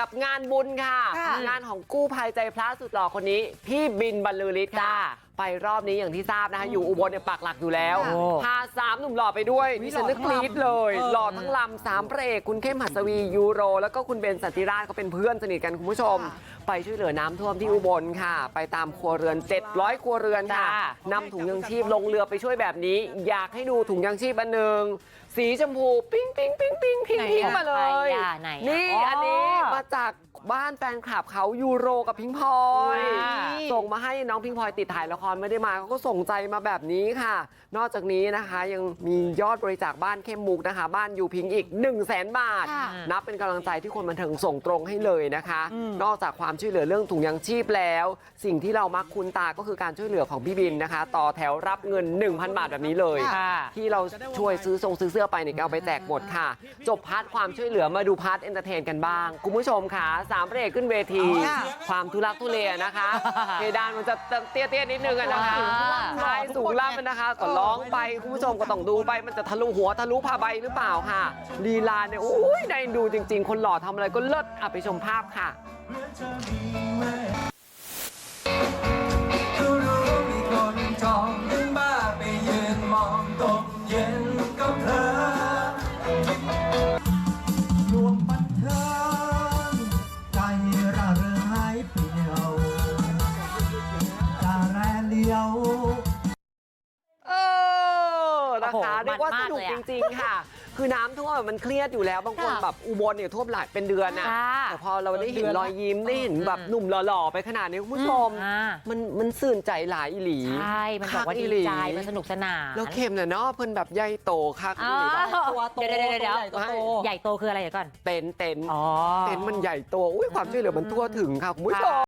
กับงานบุญค่ะค่ะงานของกู้ภัยใจพระสุดหล่อคนนี้พี่บินบรรลือฤทธิ์ค่ะจ้าไปรอบนี้อย่างที่ทราบนะคะอยู่อุบลเนี่ยปักหลักอยู่แล้วโอ้พาสามหนุ่มหล่อไปด้วยอุ๊ยดิฉันนึกหล่กอทั้งรี๊ดเลยลำเออหล่อทั้งลำสามพระเอกคุณเข้มหัสวียูโร แล้วก็คุณเบนสันติราชเขาเป็นเพื่อนสนิทกันคุณผู้ชม ไปช่วยเหลือน้ำท่วมที่อุบลค่ะ ไปตามครัวเรือน 700 ครัวเรือนค่ะจ้านำถุงยังชีพลงเรือไปช่วยแบบนี้ อยากให้ดูถุงยังชีพอันหนึ่งสีชมพู ปิ้งปิ้งปิ้งปิ้งพิงพิงมาเลยไหนอะไหนอะนี่อ๋ออัอันนี้มาจาก บ้านแฟนคลับเขายูโรกับพิงพลอยว้าวส่งมาให้น้องพิงพลอยติดถ่ายละครไม่ได้มาเขาก็ส่งใจมาแบบนี้ค่ะ นอกจากนี้นะคะยังมียอดบริจาคบ้านเข้มมุกนะคะ บ้านยูพิงอีก1 0 0 0 0แสนบาทค่ะนับเป็นกำลังใจที่คนบันเทิงส่งตรงให้เลยนะคะ นอกจากความช่วยเหลือเรื่องถุงยังชีพแล้ว สิ่งที่เรามักคุ้นตาก็คือการช่วยเหลือของพี่บินนะคะ ต่อแถวรับเงิน 1,000 บาทแบบนี้เลยค่ะที่เราช่วยซื้อทรงซื้อเสื้อไปเนี่ยก็เอาไปแจกหมดค่ะ จบพาร์ทความช่วยเหลือมาดูพาร์ทเอนเตอร์เทนกันบ้าง คุณผู้ชมค่ะสามพระเอกขึ้นเวทีค่ะความทุลักทุเลนะคะเพดานมันจะเตี้ยๆนิดนึงอะนะคะว้าวใช่สูงล่ำมันนะคะก็ร้องไปคุณผู้ชมก็ต้องดูไปมันจะทะลุหัวทะลุผ้าใบหรือเปล่าค่ะลีลาเนี่ยโอ้ยได้ดูจริง ๆ คนหล่อทำอะไรก็เลิศอะไปชมภาพค่ะ นะคะโอ้โหเรียกว่ามันสมากนุกเลยจอะริงๆค่ะคือน้ำท่วมมันเครียดอยู่แล้วบางคนค่ะแบบอุบลเนี่ยท่วมหลายเป็นเดือนอะค่ะแต่พอเราได้เห็นเดือนละรอยยิ้มได้เห็นแบบหนุ่มหล่อๆไปขนาดนี้คุณผู้ชมอ่ามันมันสื่นใจหลายอีหลีใช่มันบอกว่าคัดีหลีใจมันสนุกสนานแล้วเข็มเนี่ยเนาะเพิ่นแบบใหญ่โตคักอ๋ออีหลีตัวโตเดี๋ยวเดี๋ยวเดี๋ยวตัวใหญ่โตใหญ่โตคืออะไรเดี๋ยวก่อนเต็นท์เต็นท์อ๋อเต็นท์มันใหญ่โตอุ้ยความช่วยเหลือมันทั่วถึงค่ะคุณผู้ชม